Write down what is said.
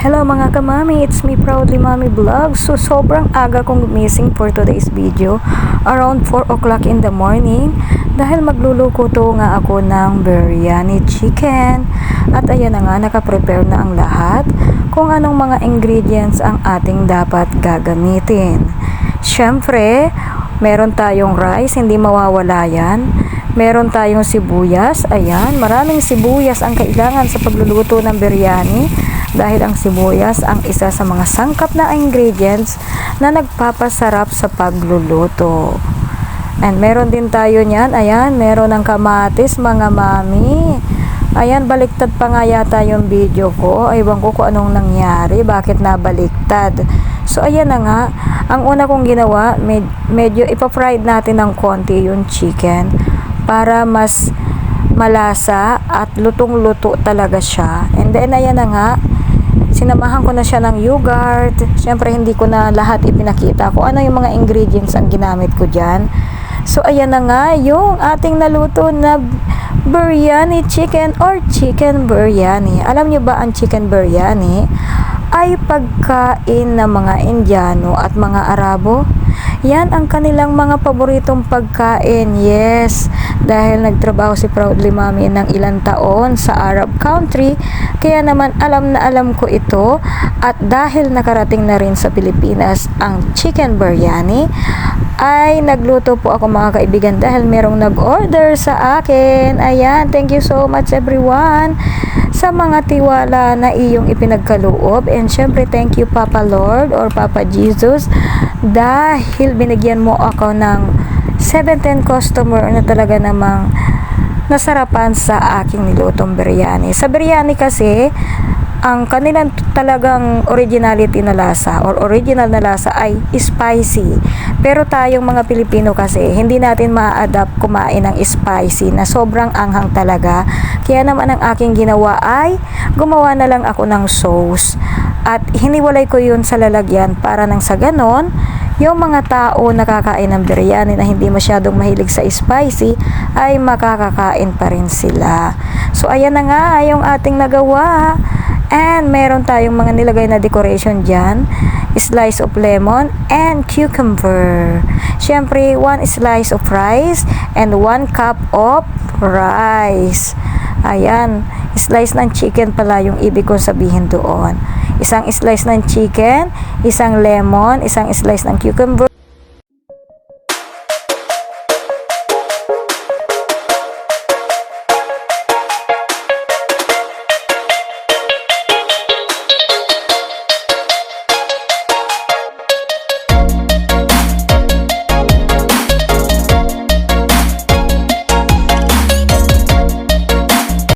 Hello mga kamami, it's me proudly Mami Vlog. So sobrang aga kong gumising for today's video. Around 4 o'clock in the morning. Dahil magluluto nga ako ng biryani chicken. At ayan na nga, nakaprepare na ang lahat kung anong mga ingredients ang ating dapat gagamitin. Siyempre, meron tayong rice, hindi mawawala yan. Meron tayong sibuyas, ayan, maraming sibuyas ang kailangan sa pagluluto ng biryani dahil ang sibuyas ang isa sa mga sangkap na ingredients na nagpapasarap sa pagluluto. And meron din tayo niyan, ayan, meron ng kamatis mga mami. Ayan, baliktad pa nga yata yung video ko. Aywan ko kung anong nangyari, bakit nabaliktad. So, ayan na nga. Ang una kong ginawa, med- medyo ipa-fried natin ng konti yung chicken para mas malasa at lutong-luto talaga siya. And then, ayan na nga, sinamahan ko na siya ng yogurt. Siyempre, hindi ko na lahat ipinakita ko ano yung mga ingredients ang ginamit ko dyan. So, ayan na nga yung ating naluto na biryani chicken or chicken biryani. Alam niyo ba ang chicken biryani ay pagkain ng mga Indiano at mga Arabo? Yan ang kanilang mga paboritong pagkain. Yes, dahil nagtrabaho si Proudly Mami ng ilang taon sa Arab country, kaya naman alam na alam ko ito at dahil nakarating na rin sa Pilipinas ang chicken biryani, ay nagluto po ako mga kaibigan dahil merong nag-order sa akin. Ayan, thank you so much everyone sa mga tiwala na iyong ipinagkaloob. And syempre, thank you Papa Lord or Papa Jesus dahil binigyan mo ako ng 710 customer na talaga namang nasarapan sa aking nilutong biryani. Sa biryani kasi, ang kanilang talagang originality na lasa or original na lasa ay spicy. Pero tayong mga Pilipino kasi, hindi natin ma-adapt kumain ng spicy na sobrang anghang talaga. Kaya naman ang aking ginawa ay gumawa na lang ako ng sauce. At hiniwalay ko yun sa lalagyan para nang sa ganon, yung mga tao nakakain ng biryani na hindi masyadong mahilig sa spicy ay makakakain pa rin sila. So ayan na nga yung ating nagawa. And meron tayong mga nilagay na decoration dyan. Slice of lemon and cucumber. Siyempre, one slice of rice and one cup of rice. Ayan, slice ng chicken pala yung ibig kong sabihin doon. Isang slice ng chicken, isang lemon, isang slice ng cucumber,